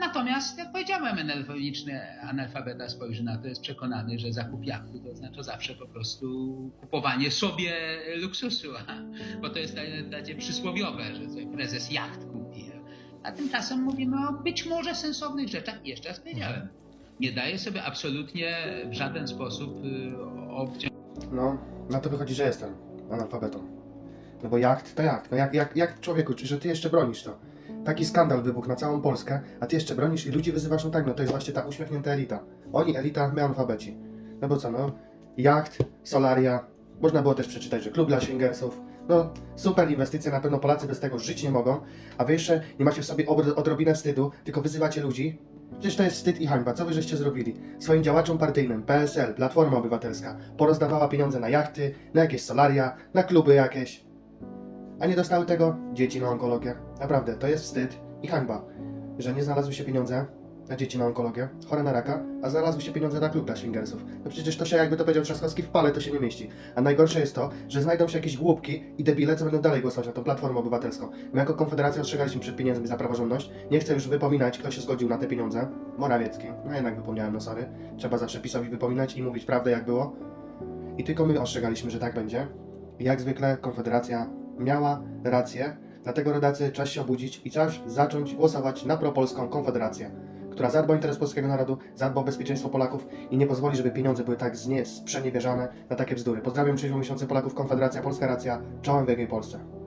natomiast, jak powiedziałem, analfabetyczny analfabeta spojrzy na to, jest przekonany, że zakup jachtu to znaczy zawsze po prostu kupowanie sobie luksusu, bo to jest takie- przysłowiowe, że prezes jacht kupi. A tymczasem mówimy o być może sensownych rzeczach. Jeszcze raz powiedziałem, nie daje sobie absolutnie w żaden sposób y, obciąć No, na to wychodzi, że jestem analfabetą. No bo jacht to jacht. No jak, jak, jak człowieku, że ty jeszcze bronisz to? Taki skandal wybuchł na całą Polskę, a ty jeszcze bronisz i ludzi wyzywasz, no tak, no to jest właśnie ta uśmiechnięta elita. Oni elita, my analfabeci. No bo co, no, jacht, solaria, można było też przeczytać, że klub dla swingersów, no super inwestycje, na pewno Polacy bez tego żyć nie mogą, a wy jeszcze nie macie w sobie odrobinę wstydu, tylko wyzywacie ludzi. Przecież to jest wstyd i hańba, co wy żeście zrobili? Swoim działaczom partyjnym, PSL, Platforma Obywatelska, porozdawała pieniądze na jachty, na jakieś solaria, na kluby jakieś. A nie dostały tego dzieci na onkologię. Naprawdę, to jest wstyd i hańba, że nie znalazły się pieniądze na dzieci na onkologię, chore na raka, a znalazły się pieniądze na klub dla swingersów. No przecież to się, jakby to powiedział Trzaskowski, w pale to się nie mieści. A najgorsze jest to, że znajdą się jakieś głupki i debile, co będą dalej głosować na tą Platformę Obywatelską. My jako Konfederacja ostrzegaliśmy przed pieniędzmi za praworządność. Nie chcę już wypominać, kto się zgodził na te pieniądze. Morawiecki. No jednak wypomniałem, no sorry. Trzeba zawsze PiSowi wypominać i mówić prawdę jak było. I tylko my ostrzegaliśmy, że tak będzie. I jak zwykle Konfederacja miała rację, dlatego rodacy czas się obudzić i czas zacząć głosować na propolską Konfederację, która zadba o interes polskiego narodu, zadba o bezpieczeństwo Polaków i nie pozwoli, żeby pieniądze były tak sprzeniewierzane na takie bzdury. Pozdrawiam 6 miesiące Polaków, Konfederacja, Polska Racja, czołem wielkiej Polsce.